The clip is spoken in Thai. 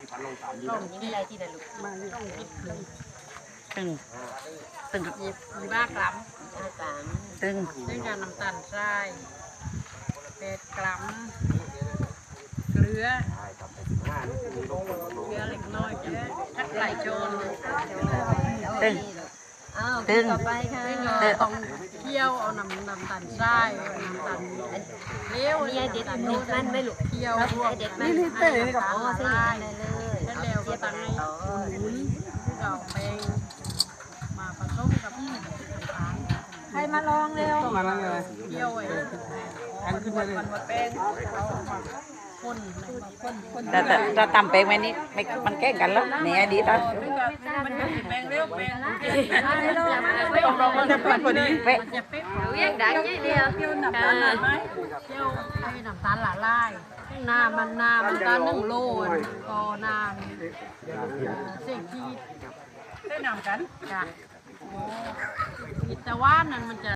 ต้องมีอะไรที่นั่นลูกมาต้องคิดถึงตึงตึงหยิบมีบ้ากรัมบ้ากรัมตึงด้วยการน้ำตาลทรายเป็ดกรัมเกลือเกลือเล็กน้อยจะทักไหลโจรตึงตึงต่อไปค่ะเออต้องเคี่ยวเอาน้ำน้ำตาลทรายน้ำตาล เลี้ยเด็ดมันไม่หลูกเคี่ยวรวมไอเด็ดมันนี่เต้นนี่กับเส้นใช่เลยแล้วเร็วก็ตั้งให้หมุนเอาแป้งมาผสมกับน้ำตาลใครมาลองเร็วต้องอันนั้นเลยเคี่ยวไอ้อันขึ้นมาเลยมันมาแป้งเอามาพ่นมาพ่นแต่แต่ตำแป้งไว้นี่ไม่มันแกล้งกันแล้วเนี่อดีตอะมันจะแป้งเร็วแป้ง ไม่ต้อองมันจะเป็นกว่านี้เป๊ะจะเป๊ะเรียกดังยี่เดียวเคี่ยวน้ำตาลไหมเคี่ยวไอ้น้ำตาลละลายน้ามันน้ามันตาหนึ่งโลนก็น้ำเสียงที่ได้นำกันจ้ะกิตาว่านั่นมันจะ